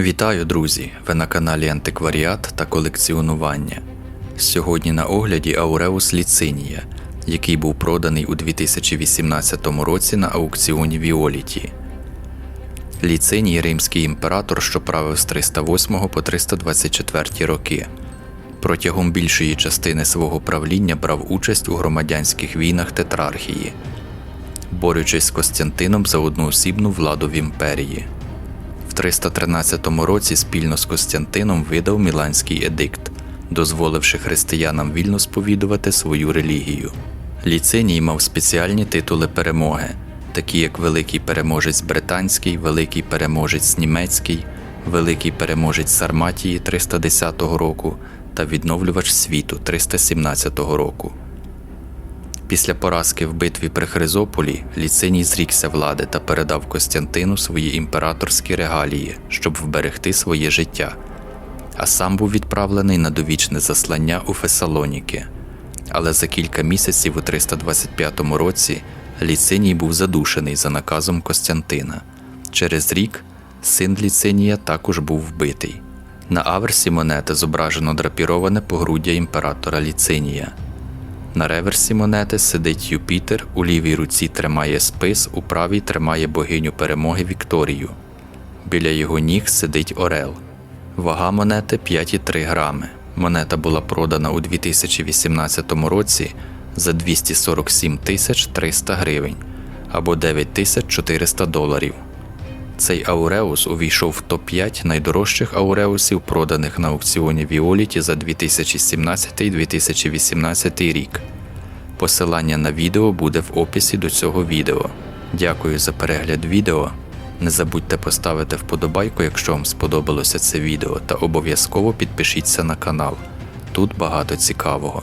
Вітаю, друзі! Ви на каналі Антикваріат та колекціонування. Сьогодні на огляді Ауреус Ліцинія, який був проданий у 2018 році на аукціоні Віоліті. Ліциній римський імператор, що правив з 308 по 324 роки. Протягом більшої частини свого правління брав участь у громадянських війнах Тетрархії, борючись з Костянтином за одноосібну владу в імперії. В 313 році спільно з Костянтином видав Міланський едикт, дозволивши християнам вільно сповідувати свою релігію. Ліциній мав спеціальні титули перемоги, такі як Великий переможець Британський, Великий переможець Німецький, Великий переможець Сарматії 310 року та Відновлювач світу 317 року. Після поразки в битві при Хризополі Ліциній зрікся влади та передав Костянтину свої імператорські регалії, щоб вберегти своє життя, а сам був відправлений на довічне заслання у Фесалоніки. Але за кілька місяців у 325 році Ліциній був задушений за наказом Костянтина. Через рік син Ліцинія також був вбитий. На аверсі монети зображено драпіроване погруддя імператора Ліцинія. На реверсі монети сидить Юпітер, у лівій руці тримає спис, у правій тримає богиню перемоги Вікторію. Біля його ніг сидить Орел. Вага монети 5,3 грами. Монета була продана у 2018 році за 247 тисяч 300 гривень або 9400 доларів. Цей ауреус увійшов в топ-5 найдорожчих ауреусів, проданих на аукціоні Віоліті за 2017-2018 рік. Посилання на відео буде в описі до цього відео. Дякую за перегляд відео. Не забудьте поставити вподобайку, якщо вам сподобалося це відео, та обов'язково підпишіться на канал. Тут багато цікавого.